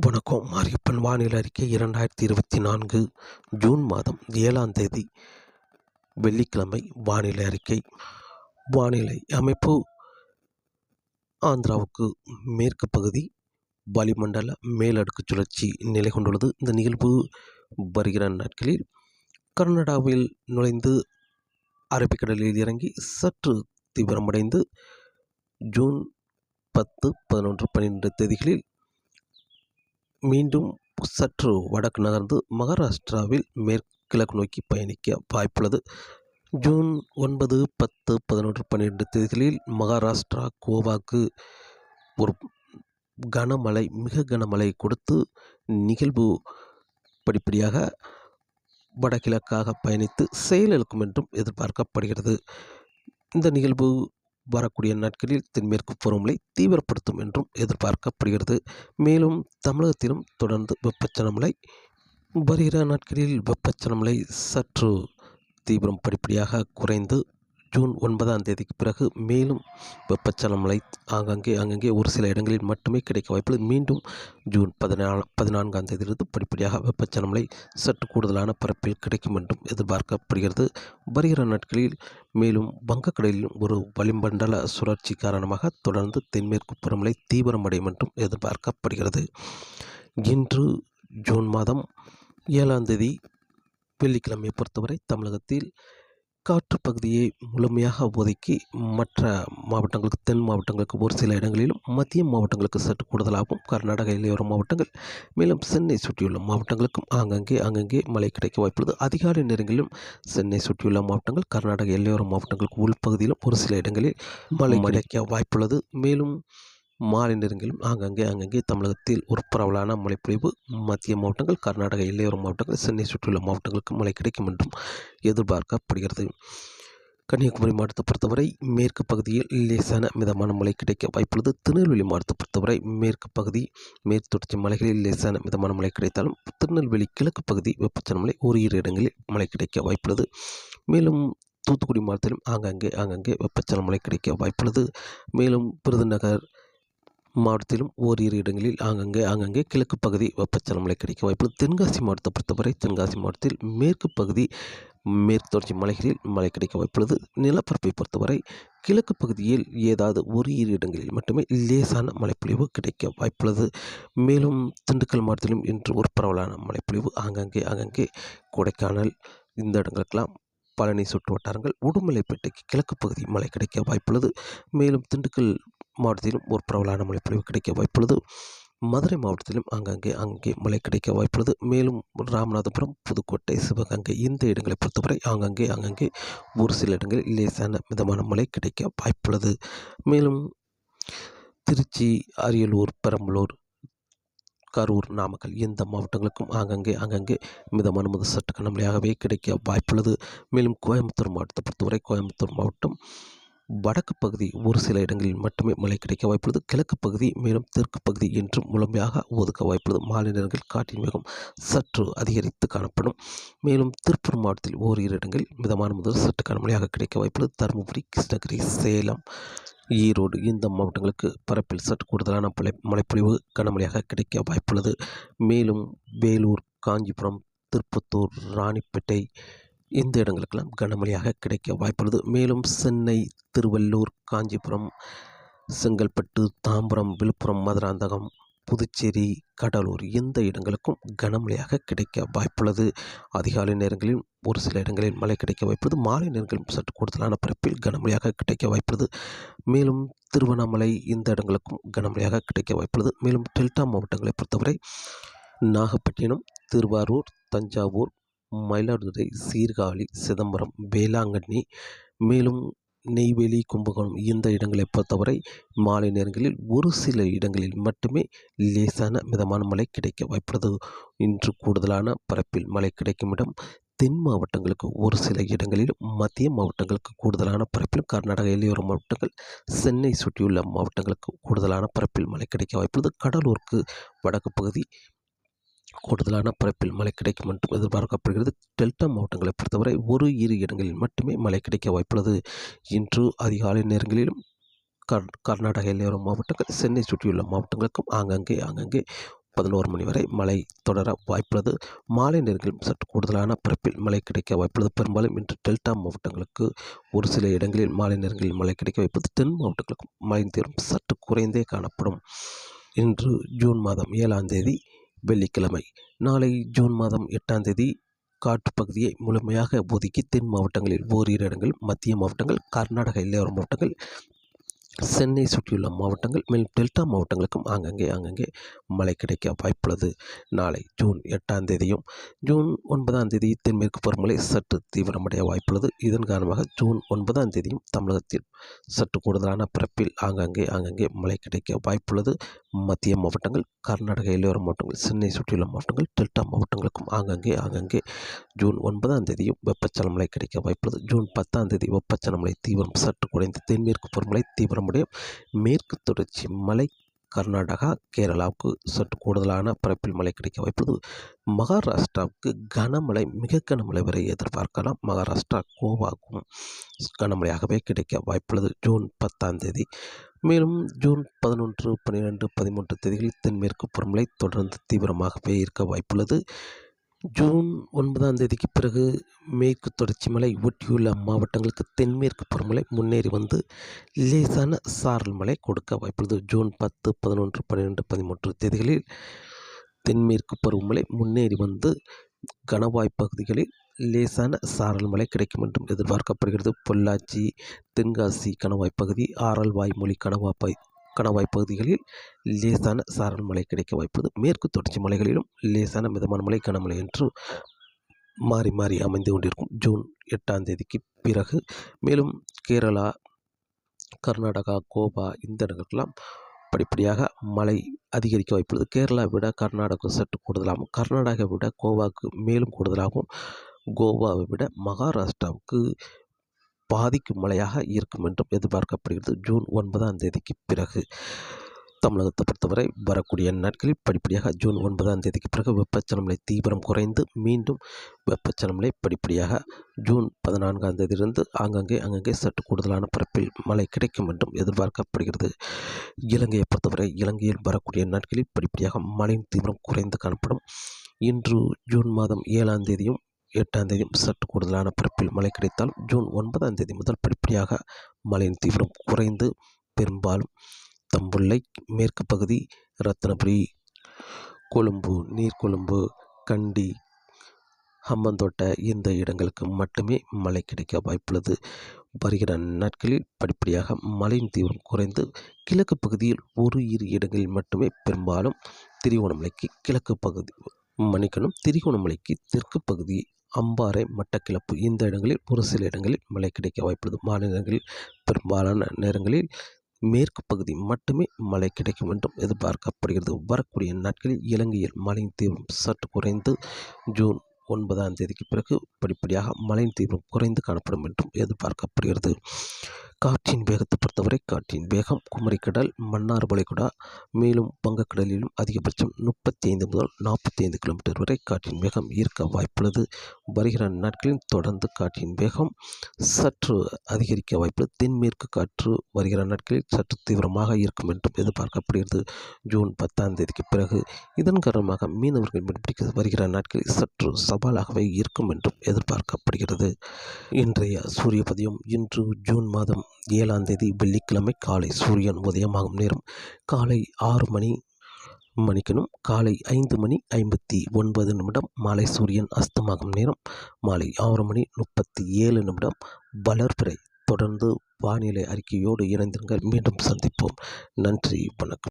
வணக்கம். மாரியப்பன் வானிலை அறிக்கை இரண்டாயிரத்தி இருபத்தி நான்கு ஜூன் மாதம் ஏழாம் தேதி வெள்ளிக்கிழமை வானிலை அறிக்கை. வானிலை அமைப்பு ஆந்திராவுக்கு மேற்கு பகுதி வளிமண்டல மேலடுக்கு சுழற்சி நிலை கொண்டுள்ளது. இந்த நிகழ்வு வருகிற நாட்களில் கர்நாடகாவில் நுழைந்து அரபிக்கடலில் இறங்கி சற்று தீவிரமடைந்து ஜூன் பத்து பதினொன்று பன்னிரெண்டு தேதிகளில் மீண்டும் சற்று வடக்கு நகர்ந்து மகாராஷ்டிராவில் மேற்கிழக்கு நோக்கி பயணிக்க வாய்ப்புள்ளது. ஜூன் ஒன்பது பத்து பதினொன்று பன்னிரெண்டு தேதிகளில் மகாராஷ்டிரா கோவாக்கு ஒரு கனமழை மிக கனமழை கொடுத்து நிகழ்வு படிப்படியாக வடகிழக்காக பயணித்து செயலிழக்கும் என்றும் எதிர்பார்க்கப்படுகிறது. இந்த நிகழ்வு வரக்கூடிய நாட்களில் தென்மேற்கு பருவமழை தீவிரப்படுத்தும் என்றும் எதிர்பார்க்கப்படுகிறது. மேலும் தமிழகத்திலும் தொடர்ந்து வெப்பச்சனமழை வருகிற நாட்களில் வெப்பச்சலமழை சற்று தீவிரம் படிப்படியாக குறைந்து ஜூன் ஒன்பதாம் தேதிக்கு பிறகு மேலும் வெப்பச்சலம் மழை ஆங்காங்கே அங்கங்கே ஒரு சில இடங்களில் மட்டுமே கிடைக்க வாய்ப்புள்ளது மீண்டும் ஜூன் பதினாலு பதினான்காம் தேதியிலிருந்து படிப்படியாக வெப்பச்சலம் மழை சற்று கூடுதலான பரப்பில் கிடைக்கும் என்றும் எதிர்பார்க்கப்படுகிறது. வருகிற நாட்களில் மேலும் வங்கக்கடலில் ஒரு வளிமண்டல சுழற்சி காரணமாக தொடர்ந்து தென்மேற்கு பருவமழை தீவிரமடையும் என்றும் எதிர்பார்க்கப்படுகிறது. இன்று ஜூன் மாதம் ஏழாம் தேதி வெள்ளிக்கிழமையை பொறுத்தவரை தமிழகத்தில் காற்று பகுதியை முழுமையாக ஒதுக்கி மற்ற மாவட்டங்களுக்கு தென் மாவட்டங்களுக்கு ஒரு சில இடங்களிலும் மத்திய மாவட்டங்களுக்கு சற்று கூடுதலாகவும் கர்நாடக எல்லையோர மாவட்டங்கள் மேலும் சென்னை சுற்றியுள்ள மாவட்டங்களுக்கும் ஆங்கங்கே அங்கங்கே மழை கிடைக்க வாய்ப்புள்ளது. அதிகாலை நேரங்களிலும் சென்னை சுற்றியுள்ள மாவட்டங்கள் கர்நாடக எல்லையோர மாவட்டங்களுக்கு உள்பகுதியிலும் ஒரு சில இடங்களில் மழை கிடைக்க வாய்ப்புள்ளது. மேலும் மாலை ஆங்கங்கே அங்கங்கே தமிழகத்தில் ஒரு பரவலான மழைப்பொழிவு மத்திய மாவட்டங்கள் கர்நாடக எல்லையோர மாவட்டங்கள் சென்னை சுற்றியுள்ள மாவட்டங்களுக்கு மழை கிடைக்கும் என்றும் எதிர்பார்க்கப்படுகிறது. கன்னியாகுமரி மாவட்டத்தை பொறுத்தவரை மேற்கு பகுதியில் லேசான மிதமான மழை கிடைக்க வாய்ப்புள்ளது. திருநெல்வேலி மாவட்டத்தை பொறுத்தவரை மேற்கு பகுதி மேற்கு தொடர்ச்சி மலைகளில் லேசான மிதமான மழை கிடைத்தாலும் திருநெல்வேலி கிழக்கு பகுதி வெப்பச்சன மழை ஒரு இரு இடங்களில் மழை கிடைக்க வாய்ப்புள்ளது. மேலும் தூத்துக்குடி மாவட்டத்திலும் ஆங்காங்கே ஆங்காங்கே வெப்பச்சல மழை கிடைக்க வாய்ப்புள்ளது. மேலும் விருதுநகர் மாவட்டத்திலும் ஓரிரு இடங்களில் ஆங்கங்கே ஆங்கங்கே கிழக்கு பகுதி வெப்பச்சலன மழை கிடைக்க வாய்ப்புள்ளது தென்காசி மாவட்டத்தை பொறுத்தவரை தென்காசி மாவட்டத்தில் மேற்கு பகுதி மேற்கு தொடர்ச்சி மலைகளில் மழை கிடைக்க வாய்ப்புள்ளது நிலப்பரப்பை பொறுத்தவரை கிழக்கு பகுதியில் ஏதாவது ஒரு இரு இடங்களில் மட்டுமே லேசான மழைப்பொழிவு கிடைக்க வாய்ப்புள்ளது மேலும் திண்டுக்கல் மாவட்டத்திலும் இன்று ஒரு பரவலான மழைப்பொழிவு. ஆங்கங்கே ஆங்கங்கே கொடைக்கானல் இந்த இடங்களுக்கெல்லாம் பழனி சுற்று வட்டாரங்கள் உடுமலைப்பேட்டைக்கு கிழக்கு பகுதி மழை கிடைக்க வாய்ப்புள்ளது மேலும் திண்டுக்கல் மாவட்டத்திலும் ஒரு பரவலான மழைப்பொழிவு கிடைக்க வாய்ப்புள்ளது. மதுரை மாவட்டத்திலும் அங்கங்கே அங்கே மழை கிடைக்க வாய்ப்புள்ளது. மேலும் ராமநாதபுரம் புதுக்கோட்டை சிவகங்கை இந்த இடங்களை பொறுத்தவரை அங்கங்கே அங்கங்கே ஒரு சில இடங்களில் லேசான மிதமான மழை கிடைக்க வாய்ப்புள்ளது. மேலும் திருச்சி அரியலூர் பெரம்பலூர் கரூர் நாமக்கல் இந்த மாவட்டங்களுக்கும் ஆங்கங்கே அங்கங்கே மிதமான முதல் சற்று கனமழையாகவே கிடைக்க வாய்ப்புள்ளது. மேலும் கோயம்புத்தூர் மாவட்டத்தை பொறுத்தவரை கோயம்புத்தூர் மாவட்டம் வடக்கு பகுதி ஒரு சில இடங்களில் மட்டுமே மழை கிடைக்க வாய்ப்புள்ளது. கிழக்கு பகுதி மேலும் தெற்கு பகுதி என்றும் முழுமையாக ஒதுக்க வாய்ப்புள்ளது. மாலை நேரங்களில் காற்றின் வேகம் சற்று அதிகரித்து காணப்படும். மேலும் திருப்பூர் மாவட்டத்தில் ஓரிரு இடங்களில் மிதமான முதல் சற்று கனமழையாக கிடைக்க வாய்ப்புள்ளது. தருமபுரி கிருஷ்ணகிரி சேலம் ஈரோடு இந்த மாவட்டங்களுக்கு பரப்பில் சற்று கூடுதலான மழை மழைப்பொழிவு கனமழையாக கிடைக்க வாய்ப்புள்ளது. மேலும் வேலூர் காஞ்சிபுரம் திருப்பத்தூர் ராணிப்பேட்டை இந்த இடங்களுக்கெல்லாம் கனமழையாக கிடைக்க வாய்ப்புள்ளது. மேலும் சென்னை திருவள்ளூர் காஞ்சிபுரம் செங்கல்பட்டு தாம்பரம் விழுப்புரம் மதுராந்தகம் புதுச்சேரி கடலூர் இந்த இடங்களுக்கும் கனமழையாக கிடைக்க வாய்ப்புள்ளது. அதிகாலை நேரங்களில் ஒரு சில இடங்களில் மழை கிடைக்க வாய்ப்புள்ளது. மாலை நேரங்களில் சற்று கூடுதலான பரப்பில் கனமழையாக கிடைக்க வாய்ப்புள்ளது. மேலும் திருவண்ணாமலை இந்த இடங்களுக்கும் கனமழையாக கிடைக்க வாய்ப்புள்ளது. மேலும் டெல்டா மாவட்டங்களை பொறுத்தவரை நாகப்பட்டினம் திருவாரூர் தஞ்சாவூர் மயிலாடுதுறை சீர்காழி சிதம்பரம் வேளாங்கண்ணி மேலும் நெய்வேலி கும்பகோணம் இந்த இடங்களை பொறுத்தவரை மாலை நேரங்களில் ஒரு சில இடங்களில் மட்டுமே லேசான மிதமான மழை கிடைக்க வாய்ப்புள்ளது. இன்று கூடுதலான பரப்பில் மழை கிடைக்கும் இடம் தென் மாவட்டங்களுக்கு ஒரு சில இடங்களில் மத்திய மாவட்டங்களுக்கு கூடுதலான பரப்பில் கர்நாடக எல்லையோர மாவட்டங்கள் சென்னை சுற்றியுள்ள மாவட்டங்களுக்கு கூடுதலான பரப்பில் மழை கிடைக்க வாய்ப்புள்ளது. கடலூருக்கு வடக்கு பகுதி கூடுதலான பரப்பில் மழை கிடைக்கும் என்றும் எதிர்பார்க்கப்படுகிறது. டெல்டா மாவட்டங்களை பொறுத்தவரை ஒரு இரு இடங்களில் மட்டுமே மழை கிடைக்க வாய்ப்புள்ளது. இன்று அதிகாலை நேரங்களிலும் கர் கர்நாடக எல்லையோர மாவட்டங்கள் சென்னை சுற்றியுள்ள மாவட்டங்களுக்கும் ஆங்கங்கே ஆங்கங்கே பதினோரு மணி வரை மழை தொடர வாய்ப்புள்ளது. மாலை நேரங்களில் சற்று கூடுதலான பரப்பில் மழை கிடைக்க வாய்ப்புள்ளது. பெரும்பாலும் இன்று டெல்டா மாவட்டங்களுக்கு ஒரு சில இடங்களில் மாலை நேரங்களில் மழை கிடைக்க வாய்ப்புள்ளது. தென் மாவட்டங்களுக்கும் மழை தீவிரம் சற்று குறைந்தே காணப்படும். இன்று ஜூன் மாதம் ஏழாம் தேதி வெள்ளிக்கிழமை நாளை ஜூன் மாதம் எட்டாம் தேதி காட்டுப்பகுதியை முழுமையாக ஒதுக்கி தென் மாவட்டங்களில் ஓரிரு இடங்கள் மத்திய மாவட்டங்கள் கர்நாடக எல்லையோர மாவட்டங்கள் சென்னை சுற்றியுள்ள மாவட்டங்கள் மேலும் டெல்டா மாவட்டங்களுக்கும் ஆங்கங்கே அங்கங்கே மழை கிடைக்க வாய்ப்புள்ளது. நாளை ஜூன் எட்டாம் தேதியும் ஜூன் ஒன்பதாம் தேதி தென்மேற்கு பருவமழை சற்று தீவிரமடைய வாய்ப்புள்ளது. இதன் காரணமாக ஜூன் ஒன்பதாம் தேதியும் தமிழகத்தில் சற்று கூடுதலான பரப்பில் ஆங்காங்கே ஆங்காங்கே மழை கிடைக்க வாய்ப்புள்ளது. மத்திய மாவட்டங்கள் கர்நாடக இளையோர மாவட்டங்கள் சென்னை சுற்றியுள்ள மாவட்டங்கள் டெல்டா மாவட்டங்களுக்கும் ஆங்காங்கே ஆங்காங்கே ஜூன் ஒன்பதாம் தேதியும் வெப்பச்சல மழை கிடைக்க வாய்ப்புள்ளது. ஜூன் பத்தாம் தேதி வெப்பச்சலன மழை தீவிரம் சற்று குறைந்து தென்மேற்கு பருவமழை தீவிரமடையும். மேற்கு தொடர்ச்சி மலை கர்நாடகா கேரளாவுக்கு சற்று கூடுதலான பரப்பில் மழை கிடைக்க வாய்ப்புள்ளது. மகாராஷ்டிராவுக்கு கனமழை மிக கனமழை வரை எதிர்பார்க்கலாம். மகாராஷ்டிரா கோவாக்கும் கனமழையாகவே கிடைக்க வாய்ப்புள்ளது. ஜூன் பத்தாம் தேதி மேலும் ஜூன் பதினொன்று பன்னிரெண்டு பதிமூன்று தேதிகளில் தென்மேற்கு பருவமழை தொடர்ந்து தீவிரமாகவே இருக்க வாய்ப்புள்ளது. ஜூன் ஒன்பதாம் தேதிக்கு பிறகு மேற்கு தொடர்ச்சி மலை ஒட்டியுள்ள மாவட்டங்களுக்கு தென்மேற்கு பருவமழை முன்னேறி வந்து லேசான சாரல் மழை கொடுக்க வாய்ப்புள்ளது. ஜூன் பத்து பதினொன்று பன்னிரெண்டு பதிமூன்று தேதிகளில் தென்மேற்கு பருவமழை முன்னேறி வந்து கனவாய் பகுதிகளில் லேசான சாரல் மழை கிடைக்கும் என்றும் எதிர்பார்க்கப்படுகிறது. பொள்ளாச்சி தென்காசி கணவாய் பகுதி ஆரல் வாய்மொழி கணவாய் கணவாய் பகுதிகளில் லேசான சாரல் மழை கிடைக்க வாய்ப்பது. மேற்கு தொடர்ச்சி மலைகளிலும் லேசான மிதமான மழை கனமழை என்று மாறி மாறி அமைந்து கொண்டிருக்கும். ஜூன் எட்டாம் தேதிக்கு பிறகு மேலும் கேரளா கர்நாடகா கோவா இந்த இடங்களுக்கெல்லாம் படிப்படியாக மழை அதிகரிக்க வாய்ப்புள்ளது. கேரளா விட கர்நாடகா சற்று கூடுதலாகவும் கர்நாடகா விட கோவாக்கு மேலும் கூடுதலாகவும் கோவாவை விட மகாராஷ்டிராவுக்கு பாதிக்கும் மழையாக இருக்கும் என்றும் எதிர்பார்க்கப்படுகிறது. ஜூன் ஒன்பதாம் தேதிக்கு பிறகு தமிழகத்தை பொறுத்தவரை வரக்கூடிய நாட்களில் படிப்படியாக ஜூன் ஒன்பதாம் தேதிக்கு பிறகு வெப்பச்சலமலை தீவிரம் குறைந்து மீண்டும் வெப்பச்சலமலை படிப்படியாக ஜூன் பதினான்காம் தேதியிலிருந்து ஆங்கங்கே அங்கங்கே சற்று கூடுதலான பரப்பில் மழை கிடைக்கும் என்றும் எதிர்பார்க்கப்படுகிறது. இலங்கையை பொறுத்தவரை இலங்கையில் வரக்கூடிய நாட்களில் படிப்படியாக மழையின் தீவிரம் குறைந்து காணப்படும். இன்று ஜூன் மாதம் ஏழாம் தேதியும் எட்டாம் தேதி சற்று கூடுதலான பரப்பில் மழை கிடைத்தால் ஜூன் ஒன்பதாம் தேதி முதல் படிப்படியாக மழையின் தீவிரம் குறைந்து பெரும்பாலும் தம்புள்ளை மேற்கு பகுதி ரத்னபுரி கொழும்பு நீர்கொழும்பு கண்டி ஹம்பந்தோட்ட இந்த இடங்களுக்கு மட்டுமே மழை கிடைக்க வாய்ப்புள்ளது. வருகிற நாட்களில் படிப்படியாக மழையின் தீவிரம் குறைந்து கிழக்கு பகுதியில் ஒரு இரு இடங்களில் மட்டுமே பெரும்பாலும் திரிகோணமலைக்கு கிழக்கு பகுதி மன்னிக்கணும் திரிகோணமலைக்கு தெற்கு பகுதி அம்பாறை மட்டக்கிளப்பு. இந்த இடங்களில் ஒரு சில இடங்களில் மழை கிடைக்க வாய்ப்புள்ளது. மாநிலங்களில் பெரும்பாலான நேரங்களில் மேற்கு பகுதி மட்டுமே மழை கிடைக்கும் என்றும் எதிர்பார்க்கப்படுகிறது. வரக்கூடிய நாட்களில் இலங்கையில் மழையின் தீவிரம் சற்று குறைந்து ஜூன் ஒன்பதாம் தேதிக்கு பிறகு படிப்படியாக மழையின் தீவிரம் குறைந்து காணப்படும் என்றும் எதிர்பார்க்கப்படுகிறது. காற்றின் வேகத்தை பொறுத்தவரை காற்றின் வேகம் குமரிக்கடல் மன்னார் வளைகுடா மேலும் வங்கக்கடலிலும் அதிகபட்சம் முப்பத்தி ஐந்து முதல் நாற்பத்தி ஐந்து கிலோமீட்டர் வரை காற்றின் வேகம் இருக்க வாய்ப்புள்ளது. வருகிற நாட்களில் தொடர்ந்து காற்றின் வேகம் சற்று அதிகரிக்க வாய்ப்புள்ளது. தென்மேற்கு காற்று வருகிற நாட்களில் சற்று தீவிரமாக இருக்கும் என்றும் எதிர்பார்க்கப்படுகிறது. ஜூன் பத்தாம் தேதிக்கு பிறகு இதன் காரணமாக மீனவர்கள் மீன்பிடிக்க வருகிற நாட்களில் சற்று சவாலாகவே இருக்கும் என்றும் எதிர்பார்க்கப்படுகிறது. இன்றைய சூரிய பதியம் இன்று ஜூன் மாதம் ஏழாம் தேதி வெள்ளிக்கிழமை காலை சூரியன் உதயமாகும் நேரம். காலை ஆறு மணி மணிக்கணும் காலை ஐந்து மணி ஐம்பத்தி ஒன்பது நிமிடம் மாலை சூரியன் அஸ்தமாகும் நேரம். மாலை ஆறு மணி முப்பத்தி ஏழு நிமிடம். வளர்பிறை தொடர்ந்து வானிலை அறிக்கையோடு இணைந்திருங்கள். மீண்டும் சந்திப்போம். நன்றி வணக்கம்.